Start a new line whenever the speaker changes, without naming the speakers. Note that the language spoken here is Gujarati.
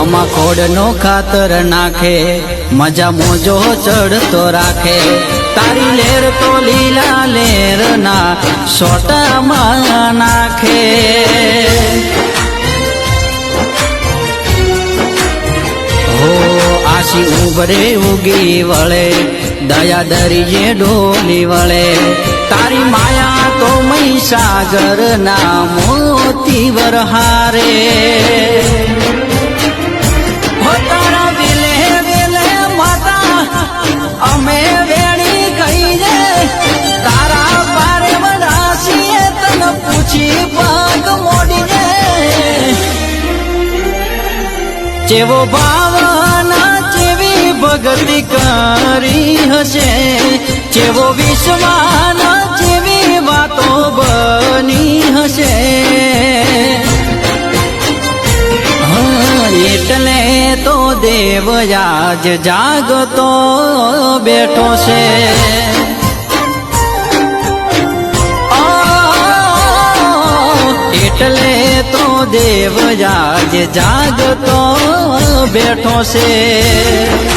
તમાકોડ નો ખાતર નાખે. મજા મોજો ચડતો રાખે. તારી લેર તો લીલા લેર ના સોટામાં નાખે. હો, આશી ઉભરે ઉગી વળે. દયા દરિયે ડોલી વળે. તારી માયા તો મહીસાગર ના મોતી વરહારે જેવો ભાવના, જેવી ભક્તિ કરી હશે. જેવો વિશ્વાના, જેવી વાતો બની હશે. એટલે તો દેવયાજ જાગતો બેઠો છે. એટલે તો દેવ જાગ જાગતો બેઠો છે.